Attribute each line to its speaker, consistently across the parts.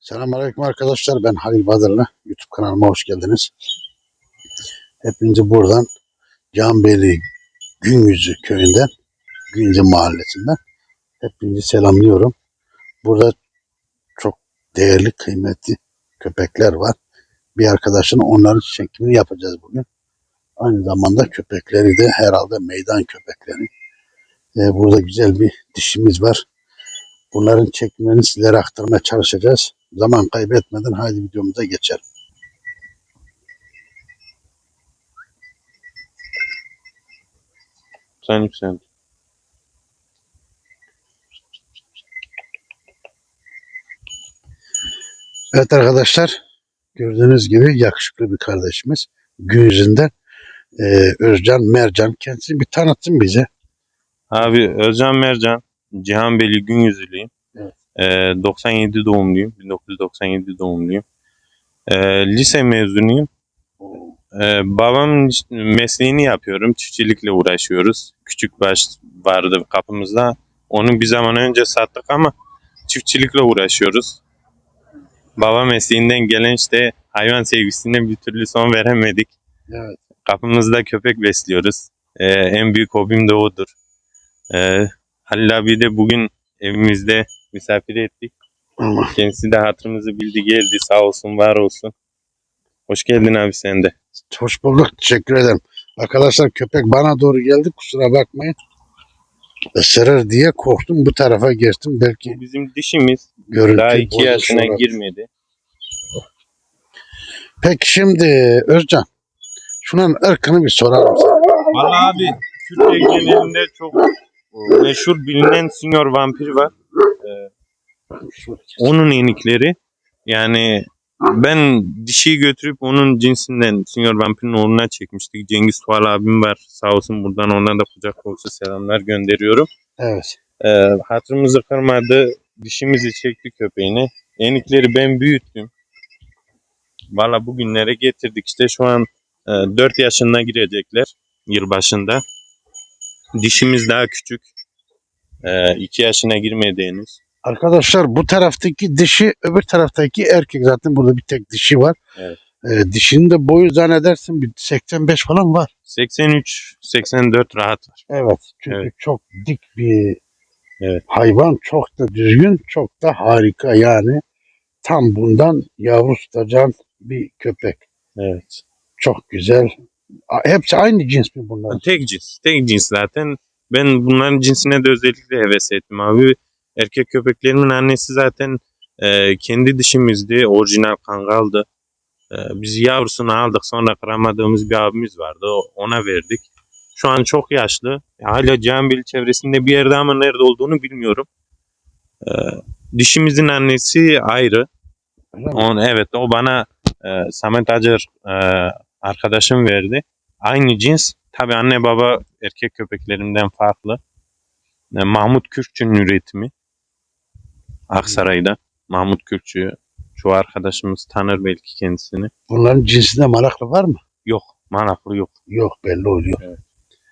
Speaker 1: Selamünaleyküm arkadaşlar. Ben Halil Badırlı. YouTube kanalıma hoş geldiniz. Hepinizi buradan Canbeyli Günyüzü köyünden, Günyüzü mahallesinden hepinizi selamlıyorum. Burada çok değerli, kıymetli köpekler var. Bir arkadaşın onların çekimini yapacağız bugün. Aynı zamanda köpekleri de herhalde meydan köpekleri. Ee, burada güzel bir dişimiz var. Bunların çekimlerini sizlere aktarmaya çalışacağız. Zaman kaybetmeden haydi videomuza geçelim.
Speaker 2: Sen yükselt.
Speaker 1: Evet arkadaşlar gördüğünüz gibi yakışıklı bir kardeşimiz. Gün yüzünden e, Özcan Mercan kendisini bir tanıtsın bize.
Speaker 2: Abi Özcan Mercan, Cihanbeyli gün yüzlüyüm.
Speaker 1: Evet.
Speaker 2: Ee, 97 doğumluyum. 1997 doğumluyum. Ee, lise mezunuyum. Babamın iş- mesleğini yapıyorum. Çiftçilikle uğraşıyoruz. Küçük baş vardı kapımızda. Onu bir zaman önce sattık ama çiftçilikle uğraşıyoruz. Baba mesleğinden gelen işte hayvan sevgisine bir türlü son veremedik.
Speaker 1: Evet.
Speaker 2: Kapımızda köpek besliyoruz. Ee, en büyük hobim de odur. Ee, Halil abi de bugün evimizde misafir ettik.
Speaker 1: Ama
Speaker 2: Kendisi de hatırımızı bildi geldi sağ olsun var olsun. Hoş geldin abi sen de.
Speaker 1: hoş bulduk. Teşekkür ederim. Arkadaşlar köpek bana doğru geldi. Kusura bakmayın. Isırır diye korktum. Bu tarafa geçtim. Belki
Speaker 2: Bu bizim dişimiz.
Speaker 1: görüntü
Speaker 2: Daha iki
Speaker 1: bozulmuş
Speaker 2: yaşına
Speaker 1: olabilir.
Speaker 2: girmedi.
Speaker 1: Peki şimdi Özcan şunun ırkını bir soralım sana.
Speaker 2: Valla abi Türkiye genelinde çok meşhur bilinen Senior Vampir var. Onun enikleri. Yani ben dişiyi götürüp onun cinsinden Senior Vampir'in oğluna çekmiştik. Cengiz Tuğal abim var. Sağ olsun buradan ona da kucak dolusu selamlar gönderiyorum.
Speaker 1: Evet.
Speaker 2: Ee, hatırımızı kırmadı. Dişimizi çekti köpeğini. Enikleri ben büyüttüm. Valla bugünlere getirdik. İşte şu an e, 4 yaşına girecekler yılbaşında. Dişimiz daha küçük. 2 yaşına girmedi henüz.
Speaker 1: Arkadaşlar bu taraftaki dişi öbür taraftaki erkek zaten burada bir tek dişi var.
Speaker 2: Evet.
Speaker 1: Ee, dişinin de boyu zannedersin bir 85 falan var.
Speaker 2: 83-84 rahat var.
Speaker 1: Evet. Çünkü
Speaker 2: Evet.
Speaker 1: çok dik bir
Speaker 2: Evet.
Speaker 1: hayvan. Çok da düzgün, çok da harika yani. Tam bundan yavru tutacağın bir köpek.
Speaker 2: Evet.
Speaker 1: Çok güzel. Hepsi aynı cins mi bunlar?
Speaker 2: Tek cins. Tek cins zaten. Ben bunların cinsine de özellikle heves ettim abi. Erkek köpeklerimin annesi zaten e, kendi dişimizdi. Orijinal kangaldı. E, biz yavrusunu aldık. Sonra kıramadığımız bir abimiz vardı. Ona verdik. Şu an çok yaşlı. Hala Canbeli çevresinde bir yerde ama nerede olduğunu bilmiyorum. E, dişimizin annesi ayrı. On, evet o bana e, Samet Acar e, arkadaşım verdi. Aynı cins. Tabi anne baba erkek köpeklerimden farklı. E, Mahmut Kürkçü'nün üretimi. Aksaray'da. Mahmut Kürkçü. Şu arkadaşımız tanır belki kendisini.
Speaker 1: Bunların cinsinde malaklı var mı?
Speaker 2: Yok. Malaklı yok.
Speaker 1: Yok belli oluyor.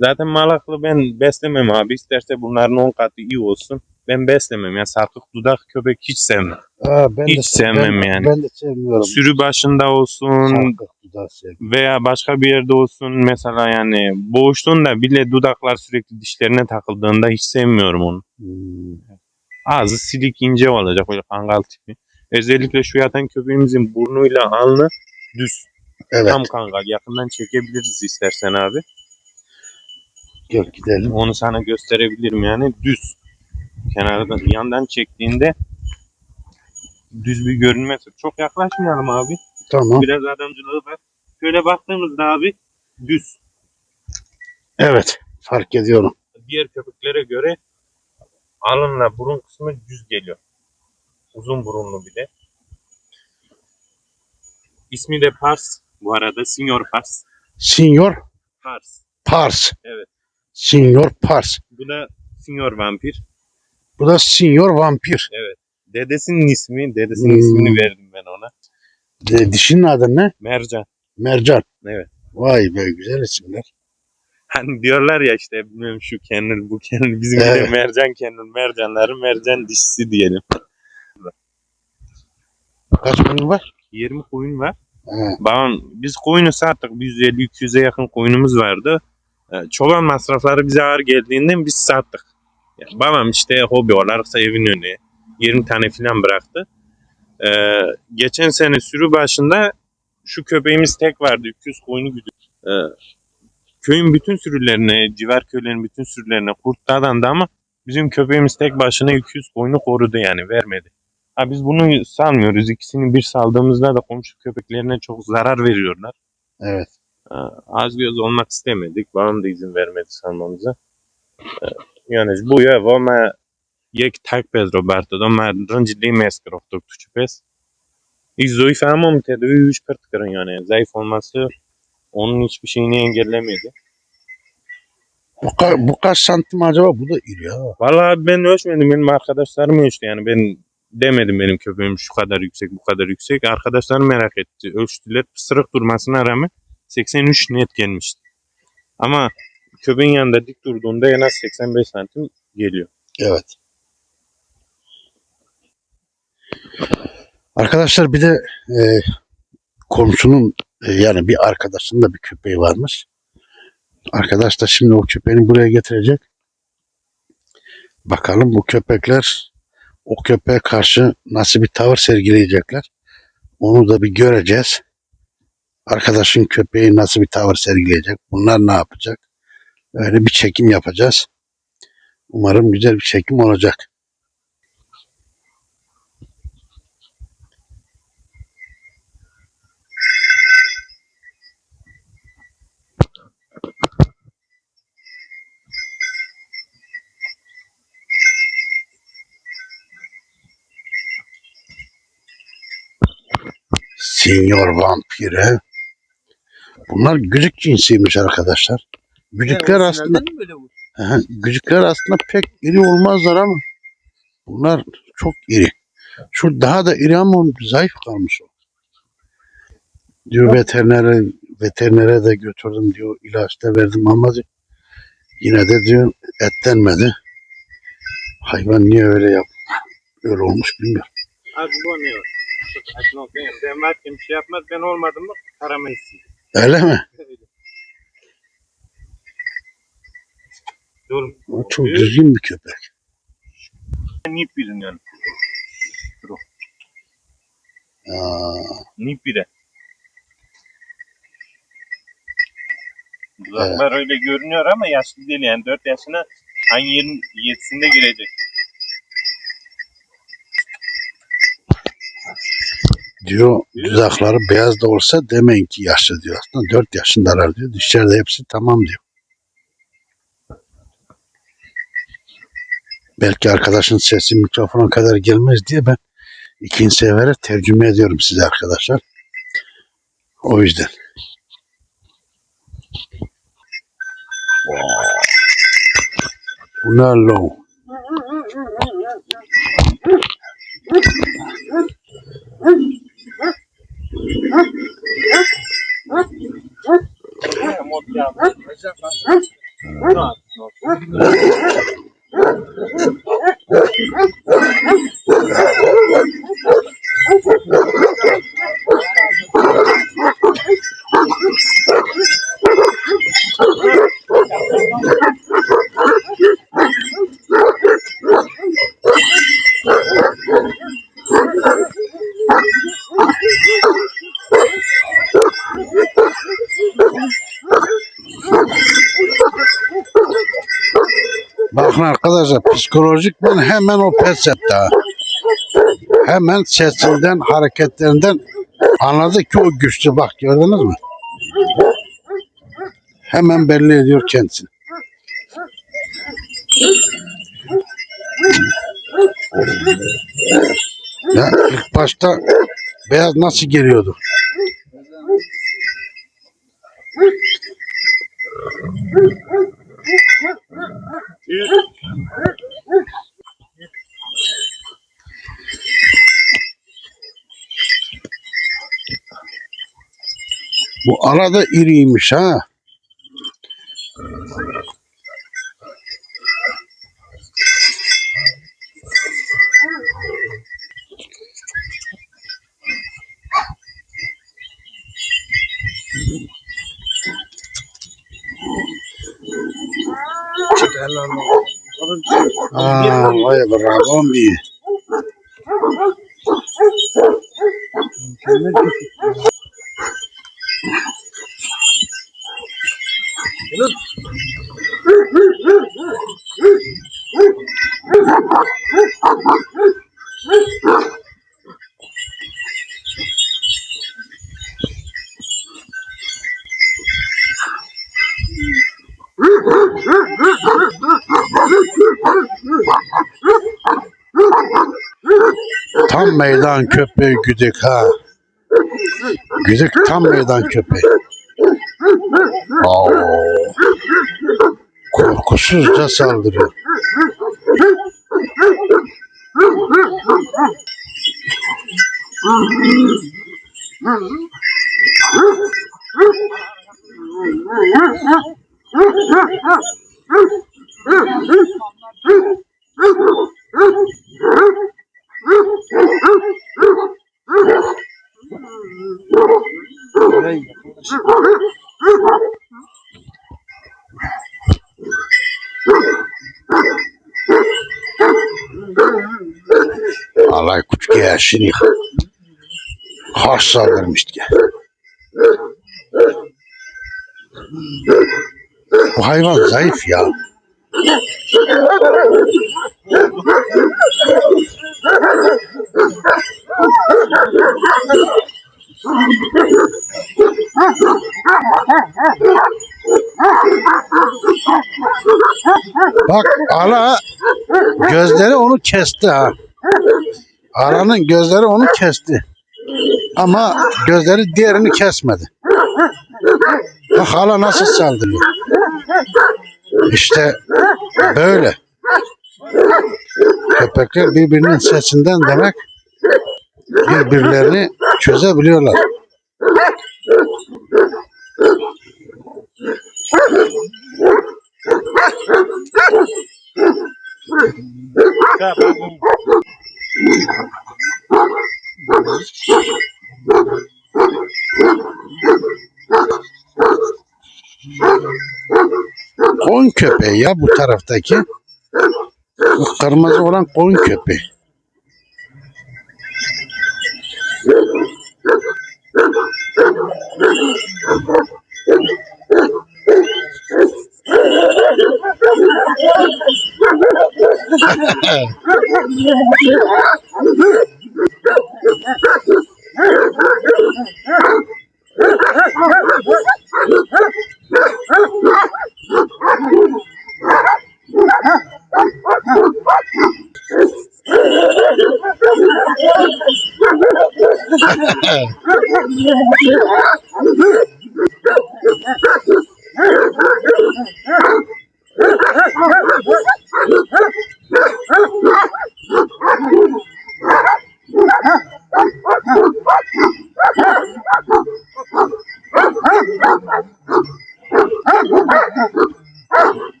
Speaker 2: Zaten malaklı ben beslemem abi. İsterse bunların 10 katı iyi olsun. Ben beslemem. Ya sarkık dudak köpek hiç sevmem.
Speaker 1: Aa, ben
Speaker 2: Hiç
Speaker 1: de,
Speaker 2: sevmem
Speaker 1: ben,
Speaker 2: yani.
Speaker 1: Ben de sevmiyorum.
Speaker 2: Sürü başında olsun,
Speaker 1: Sarkık dudağı sevmiyorum.
Speaker 2: veya başka bir yerde olsun mesela yani boğuştuğunda bile dudaklar sürekli dişlerine takıldığında hiç sevmiyorum onu.
Speaker 1: Hmm.
Speaker 2: Ağzı silik ince olacak böyle kangal tipi. Özellikle şu yatan köpeğimizin burnuyla alnı düz.
Speaker 1: Evet.
Speaker 2: Tam kangal. Yakından çekebiliriz istersen abi.
Speaker 1: Gel gidelim.
Speaker 2: Onu sana gösterebilirim yani düz. Kenardan yandan çektiğinde düz bir görünme. Çok yaklaşmayalım abi.
Speaker 1: Tamam.
Speaker 2: Biraz adamcılığı var. Şöyle baktığımızda abi düz.
Speaker 1: Evet. Fark ediyorum.
Speaker 2: diğer köpeklere göre alınla burun kısmı düz geliyor. Uzun burunlu bir de. İsmi de Pars bu arada. Senior Pars.
Speaker 1: Senior
Speaker 2: Pars.
Speaker 1: Pars.
Speaker 2: Evet.
Speaker 1: Senior Pars.
Speaker 2: Bu da Senior Vampir.
Speaker 1: Bu da Senior Vampir.
Speaker 2: Dedesinin ismi, dedesinin
Speaker 1: Hmm.
Speaker 2: ismini verdim ben ona.
Speaker 1: De, dişinin adı ne?
Speaker 2: Mercan.
Speaker 1: Mercan.
Speaker 2: Evet.
Speaker 1: Vay be güzel isimler.
Speaker 2: Hani diyorlar ya işte bilmiyorum şu kennel bu kennel bizim
Speaker 1: Evet.
Speaker 2: mercan kennel mercanları mercan dişisi diyelim.
Speaker 1: Kaç koyun var?
Speaker 2: 20 koyun var.
Speaker 1: He.
Speaker 2: Babam biz koyunu sattık. 150-200'e yakın koyunumuz vardı. Ee, Çoban masrafları bize ağır geldiğinden biz sattık. Yani babam işte hobi olarak da evin önüne 20 tane falan bıraktı. Ee, geçen sene sürü başında şu köpeğimiz tek vardı. 200 koyunu güdü. Ee, köyün bütün sürülerine, civar köylerin bütün sürülerine kurt dadandı ama bizim köpeğimiz tek başına 200 koyunu korudu yani vermedi. Ha biz bunu sanmıyoruz. İkisini bir saldığımızda da komşu köpeklerine çok zarar veriyorlar.
Speaker 1: Evet.
Speaker 2: Ha, Az göz olmak istemedik. Babam da izin vermedi salmamıza. Ha, Yani bu je vome je tak pes Roberto, de már rëngjli mes kroftok tu pes. İlk zayıf ama mı tedavi 3 kırın yani. Zayıf olması onun hiçbir şeyini engellemedi.
Speaker 1: Bu, ka- bu kaç santim acaba? Bu da iri ha.
Speaker 2: Vallahi ben ölçmedim. Benim arkadaşlarım ölçtü. Yani ben demedim benim köpeğim şu kadar yüksek bu kadar yüksek. Arkadaşlarım merak etti. Ölçtüler. Pısırık durmasına rağmen 83 net gelmişti. Ama köpeğin yanında dik durduğunda en az 85 santim geliyor.
Speaker 1: Evet. Arkadaşlar bir de e, komşunun e, yani bir arkadaşının da bir köpeği varmış. Arkadaş da şimdi o köpeğini buraya getirecek. Bakalım bu köpekler o köpeğe karşı nasıl bir tavır sergileyecekler. Onu da bir göreceğiz. Arkadaşın köpeği nasıl bir tavır sergileyecek? Bunlar ne yapacak? Öyle bir çekim yapacağız. Umarım güzel bir çekim olacak. Senior Vampire. Bunlar gücük cinsiymiş arkadaşlar. Gücükler aslında Aha, gücükler aslında pek iri olmazlar ama bunlar çok iri. Şu daha da iri ama zayıf kalmış o. Diyor veterinere, veterinere de götürdüm diyor ilaç da verdim ama diyor, yine de diyor etlenmedi. Hayvan niye öyle yap öyle olmuş bilmiyorum.
Speaker 2: Abi bu ne? Ben bir şey yapmaz. Ben olmadım mı aramayız.
Speaker 1: Öyle mi?
Speaker 2: Dur.
Speaker 1: O çok düzgün bir köpek.
Speaker 2: Nip birin yani.
Speaker 1: Aa,
Speaker 2: Nip bire. Dudaklar öyle görünüyor ama yaşlı değil yani 4 yaşına aynı yerin 7'sinde girecek.
Speaker 1: diyor dudakları beyaz da olsa demeyin ki yaşlı diyor. Aslında 4 yaşındalar diyor. Dişler de hepsi tamam diyor. Belki arkadaşın sesi mikrofona kadar gelmez diye ben ikinci sefere tercüme ediyorum size arkadaşlar. O yüzden. Bu ne lo? あっ! Arkadaşlar psikolojik ben hemen o pes etti. Hemen sesinden hareketlerinden anladı ki o güçlü bak gördünüz mü? Hemen belli ediyor kendisini. Ya ilk başta beyaz nasıl geliyordu? Bu arada iriymiş ha. Ah, vaya bravo, mi. Tam meydan köpeği güdük ha. Güdük tam meydan köpeği. Korkusuzca saldırıyor. Alay kuş gelsin. Haş saldırmıştı. Bu hayvan zayıf ya. Bak ala gözleri onu kesti ha. Alanın gözleri onu kesti. Ama gözleri diğerini kesmedi. Bak hala nasıl saldırıyor. İşte böyle. Köpekler birbirinin sesinden demek birbirlerini çözebiliyorlar. Koyun köpeği ya bu taraftaki. Bu kırmızı olan koyun köpeği. Yeah.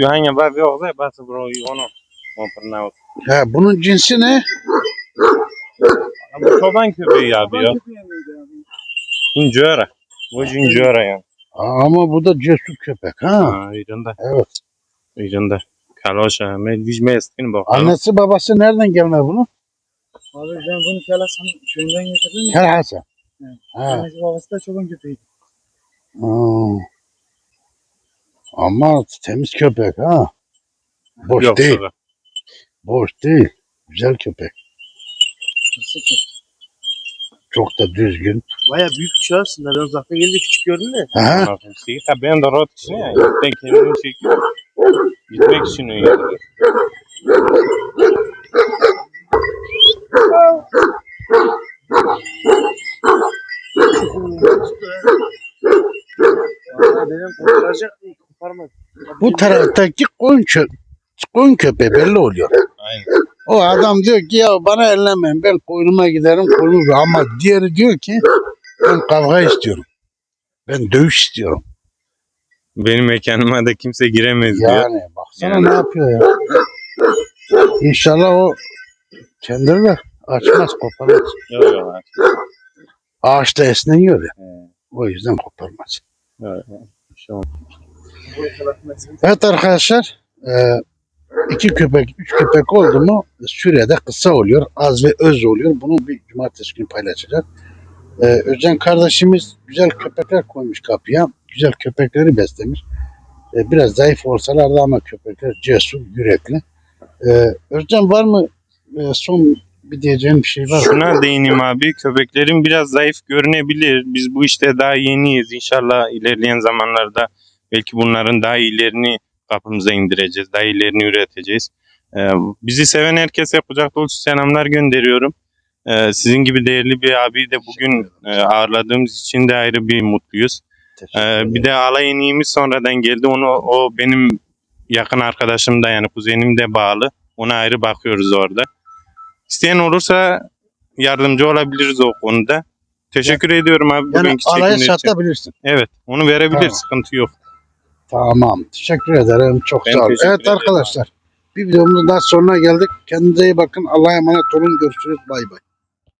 Speaker 2: Tu hanya ba yok da bas bro ono. O pırnav.
Speaker 1: Ha, bunun cinsi ne?
Speaker 2: Bu çoban köpeği ya. Injora. Bu injora ya.
Speaker 1: Aa, Ama bu da cesur köpek ha.
Speaker 2: Ha, İranda.
Speaker 1: Evet.
Speaker 2: İranda. Kaloşa. Medviş meskin bak.
Speaker 1: Annesi babası nereden gelme bunu?
Speaker 3: Abi ben bunu Kalasan köyünden getirdim.
Speaker 1: Kel Hasan.
Speaker 3: Evet.
Speaker 1: Ha.
Speaker 3: Annesi babası da çoban köpeğiydi.
Speaker 1: Aa. Ama temiz köpek ha. Boş
Speaker 2: Yok,
Speaker 1: değil.
Speaker 2: sonra.
Speaker 1: Boş değil. Güzel köpek.
Speaker 3: Hırsı çok.
Speaker 1: Çok da düzgün.
Speaker 3: Baya büyük bir şey aslında. Ben uzakta gelince küçük gördüm de.
Speaker 1: Aha.
Speaker 2: Şey, ha ben de rot için ya. Ben kendimi çekiyorum. Gitmek için öyle.
Speaker 3: Benim kurtaracak koparmadı.
Speaker 1: Bu taraftaki koyun, kö koyun köpeği belli oluyor.
Speaker 2: Aynen.
Speaker 1: O adam diyor ki ya bana ellemeyin ben koyunuma giderim koyunum ama diğeri diyor ki ben kavga istiyorum. Ben dövüş istiyorum.
Speaker 2: Benim mekanıma da kimse giremez diyor.
Speaker 1: Yani baksana
Speaker 2: Yani.
Speaker 1: ne yapıyor ya. İnşallah o kendini de açmaz koparmaz.
Speaker 2: Yok yok.
Speaker 1: Ağaçta esneniyor ya.
Speaker 2: He,
Speaker 1: O yüzden koparmaz.
Speaker 2: yok, yok.
Speaker 1: Evet arkadaşlar e, iki köpek, üç köpek oldu mu sürede kısa oluyor. Az ve öz oluyor. Bunu bir cumartesi günü paylaşacağız. E, Özcan kardeşimiz güzel köpekler koymuş kapıya. Güzel köpekleri beslemiş. E, biraz zayıf olsalar da ama köpekler cesur, yürekli. Özcan var mı son bir diyeceğin bir şey var?
Speaker 2: Şuna değineyim abi. Köpeklerin biraz zayıf görünebilir. Biz bu işte daha yeniyiz. İnşallah ilerleyen zamanlarda belki bunların daha iyilerini kapımıza indireceğiz. Daha iyilerini üreteceğiz. Ee, bizi seven herkese kucak dolusu selamlar gönderiyorum. Ee, sizin gibi değerli bir abiyi de bugün e, ağırladığımız için de ayrı bir mutluyuz. Ee, bir de alay yeğenimiz sonradan geldi. Onu o benim yakın arkadaşım da yani kuzenim de bağlı. Ona ayrı bakıyoruz orada. İsteyen olursa yardımcı olabiliriz o konuda. Teşekkür ediyorum abi
Speaker 1: yani
Speaker 2: bugünkü
Speaker 1: alaya
Speaker 2: çekimler için.
Speaker 1: satabilirsin.
Speaker 2: Evet, onu verebilir,
Speaker 1: Tamam.
Speaker 2: sıkıntı yok.
Speaker 1: Tamam. Teşekkür ederim. Çok
Speaker 2: Ben
Speaker 1: sağ olun. Evet arkadaşlar. Bir videomuzun daha sonuna geldik. Kendinize iyi bakın. Allah'a emanet olun. Görüşürüz. Bay bay.